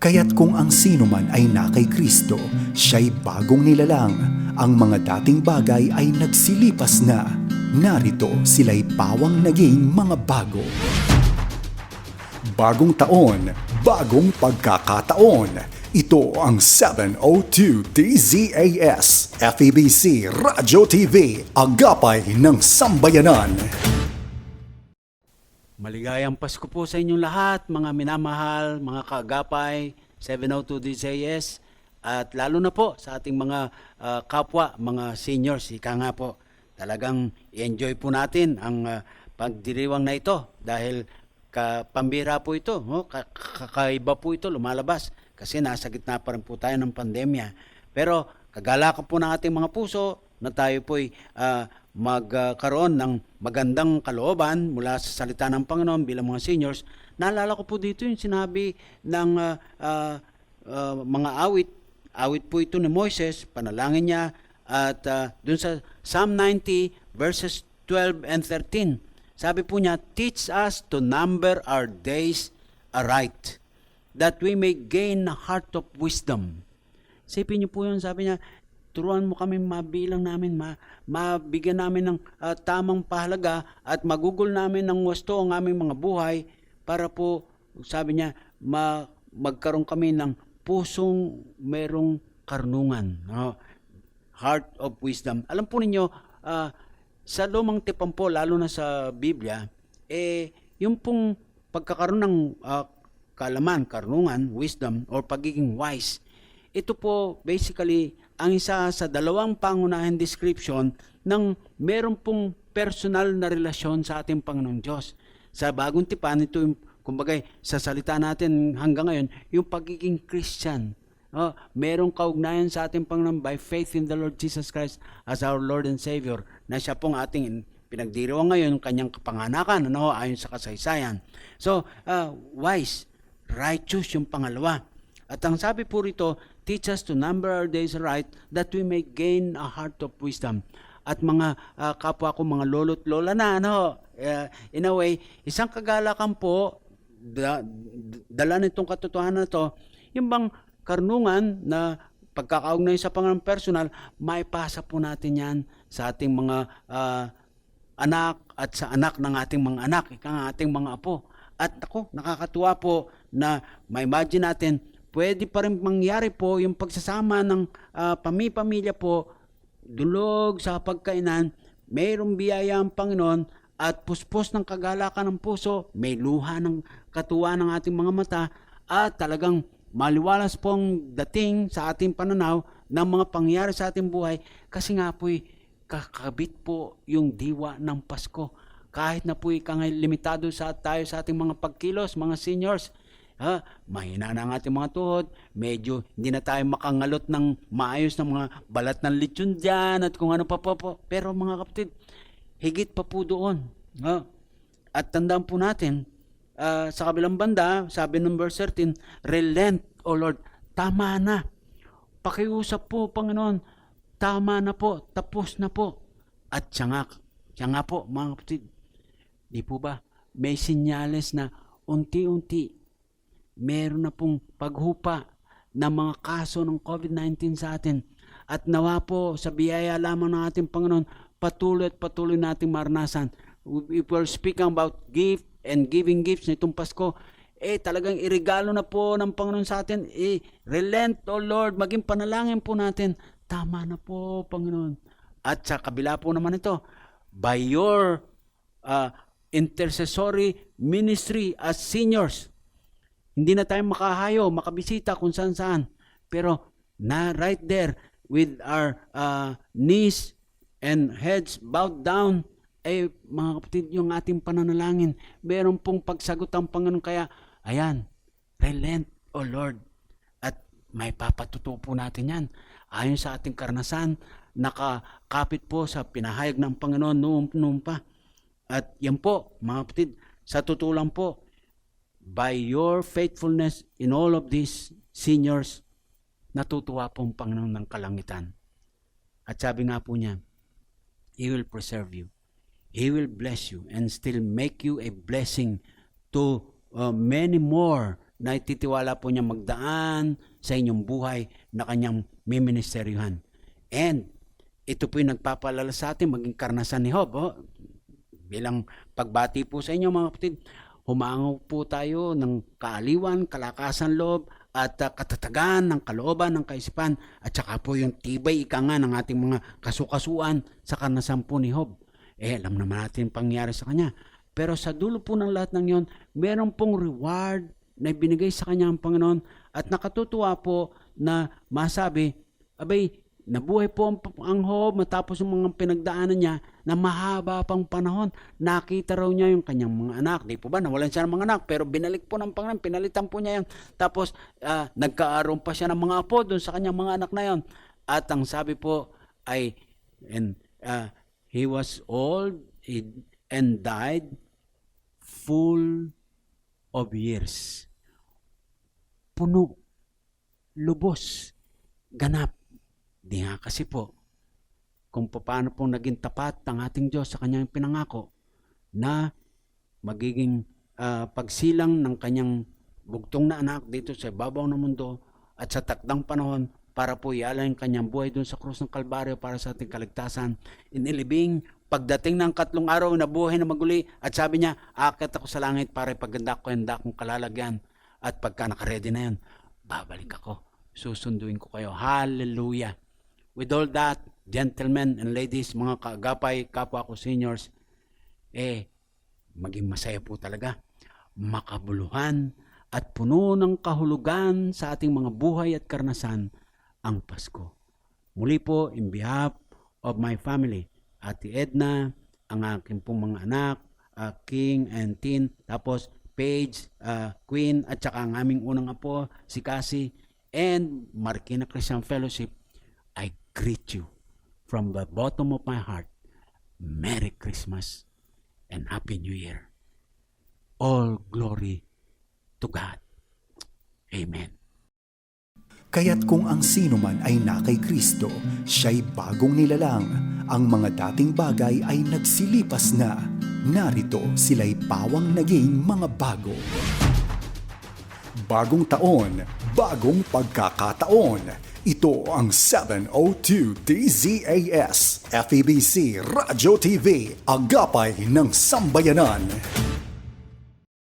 Kaya't kung ang sino man ay na kay Kristo, siya'y bagong nilalang. Ang mga dating bagay ay nagsilipas na. Narito sila'y pawang naging mga bago. Bagong taon, bagong pagkakataon. Ito ang 702 DZAS FEBC Radyo TV, agapay ng sambayanan. Maligayang Pasko po sa inyong lahat, mga minamahal, mga kaagapay, 702 DJS, at lalo na po sa ating mga ah, kapwa, mga seniors, ika nga po, talagang i-enjoy po natin ang ah, pagdiriwang na ito dahil ka, pambira po ito? Ka- kakaiba po ito, lumalabas kasi nasa gitna pa rin po tayo ng pandemya. Pero kagalakan po ng ating mga puso na tayo po'y ah, magkaroon ng magandang kalooban mula sa salita ng Panginoon bilang mga seniors. Naalala ko po dito yung sinabi ng ah, ah, mga awit. Awit po ito ni Moises, panalangin niya at ah, dun sa Psalm 90 verses 12 and 13. Sabi po niya, teach us to number our days aright, that we may gain a heart of wisdom. Sipin niyo po yun, sabi niya, turuan mo kami mabilang namin, ma, mabigyan namin ng ah, tamang pahalaga at magugol namin ng wasto ang aming mga buhay para po, sabi niya, ma, magkaroon kami ng pusong merong karnungan. no? Heart of wisdom. Alam po ninyo, ah, sa lumang tipan po, lalo na sa Biblia, eh, yung pong pagkakaroon ng ah, kalaman, karunungan, wisdom, or pagiging wise, ito po basically ang isa sa dalawang pangunahing description ng meron pong personal na relasyon sa ating Panginoong Diyos. Sa bagong tipan, ito yung, kumbaga, sa salita natin hanggang ngayon, yung pagiging Christian. Oh, merong kaugnayan sa ating Panginoon by faith in the Lord Jesus Christ as our Lord and Savior na siya pong ating pinagdiriwang ngayon kanyang kapanganakan ano ayon sa kasaysayan. So, uh, wise, righteous yung pangalawa. At ang sabi po rito, teach us to number our days right that we may gain a heart of wisdom. At mga ah, kapwa ko, mga lolo't lola na, ano, eh, in a way, isang kagalakan po, da, dala nitong katotohanan na to, yung bang karnungan na pagkakaugnay sa Panginoon personal, maipasa po natin yan sa ating mga ah, anak at sa anak ng ating mga anak, ika nga ating mga apo. At ako, nakakatuwa po na ma-imagine natin, pwede pa rin mangyari po yung pagsasama ng ah, pami-pamilya po, dulog sa pagkainan, mayroong biyaya ang Panginoon at puspos ng kagalakan ng puso, may luha ng katuwa ng ating mga mata at talagang maliwalas pong dating sa ating pananaw ng mga pangyari sa ating buhay kasi nga po'y kakabit po yung diwa ng Pasko. Kahit na po'y kangay limitado sa tayo sa ating mga pagkilos, mga seniors, ha, mahina na ang ating mga tuhod, medyo hindi na tayo makangalot ng maayos ng mga balat ng lechon dyan at kung ano pa po po. Pero mga kapatid, higit pa po doon. Ha? At tandaan po natin, ah, sa kabilang banda, sabi ng verse 13, relent, O Lord, tama na. Pakiusap po, Panginoon, tama na po, tapos na po. At siya nga, siya nga po, mga kapatid, di po ba, may sinyales na unti-unti, meron na pong paghupa ng mga kaso ng COVID-19 sa atin. At nawa po sa biyaya lamang ng ating Panginoon, patuloy at patuloy nating maranasan. If we're speaking about gift and giving gifts nitong Pasko, eh talagang irigalo na po ng Panginoon sa atin. Eh, relent, O Lord, maging panalangin po natin. Tama na po, Panginoon. At sa kabila po naman ito, by your uh, intercessory ministry as seniors, hindi na tayo makahayo, makabisita kung saan saan. Pero na right there with our uh, knees and heads bowed down, eh mga kapatid, yung ating pananalangin, meron pong pagsagot ang Panginoon. Kaya, ayan, relent, O Lord. At may papatuto po natin yan. Ayon sa ating karanasan, nakakapit po sa pinahayag ng Panginoon noong, noong pa. At yan po, mga kapatid, sa tutulang po, by your faithfulness in all of these seniors, natutuwa po ang Panginoon ng kalangitan. At sabi nga po niya, He will preserve you. He will bless you and still make you a blessing to uh, many more na ititiwala po niya magdaan sa inyong buhay na kanyang miministeryuhan. And ito po yung nagpapalala sa atin maging karnasan ni Job. Oh. Bilang pagbati po sa inyo mga kapatid, humangaw po tayo ng kaaliwan, kalakasan loob, at uh, katatagan ng kalooban ng kaisipan at saka po yung tibay ika nga ng ating mga kasukasuan sa karnasan po ni Job. Eh, alam naman natin ang pangyari sa kanya. Pero sa dulo po ng lahat ng yon, meron pong reward na ibinigay sa kanya ang Panginoon at nakatutuwa po na masabi, abay, nabuhay po ang, ang Job matapos yung mga pinagdaanan niya na mahaba pang panahon. Nakita raw niya yung kanyang mga anak. Di po ba? Nawalan siya ng mga anak pero binalik po ng Panginoon. Pinalitan po niya yan. Tapos ah, nagkaaroon pa siya ng mga apo doon sa kanyang mga anak na yon. At ang sabi po ay, and ah, he was old and died full of years. Puno, lubos, ganap. Di nga kasi po, kung paano pong naging tapat ang ating Diyos sa kanyang pinangako na magiging ah, pagsilang ng kanyang bugtong na anak dito sa ibabaw ng mundo at sa takdang panahon para po iala yung kanyang buhay doon sa krus ng Kalbaryo para sa ating kaligtasan. Inilibing, pagdating ng katlong araw, nabuhay na maguli at sabi niya, akit ako sa langit para ipaganda ko yung dakong kalalagyan. At pagka nakaredy na yan, babalik ako. Susunduin ko kayo. Hallelujah. With all that, gentlemen and ladies, mga kaagapay, kapwa ko seniors, eh, maging masaya po talaga. Makabuluhan at puno ng kahulugan sa ating mga buhay at karanasan ang Pasko. Muli po, in behalf of my family, Ate Edna, ang aking pong mga anak, ah, King and Tin, tapos Paige, ah, Queen, at saka ang aming unang apo, si Cassie, and Marikina Christian Fellowship, greet you from the bottom of my heart. Merry Christmas and Happy New Year. All glory to God. Amen. Kaya't kung ang sino man ay na kay Kristo, siya'y bagong nilalang. Ang mga dating bagay ay nagsilipas na. Narito sila'y pawang naging mga bago. Bagong taon, bagong pagkakataon. Ito ang 702 DZAS, FEBC Radio TV, Agapay ng Sambayanan.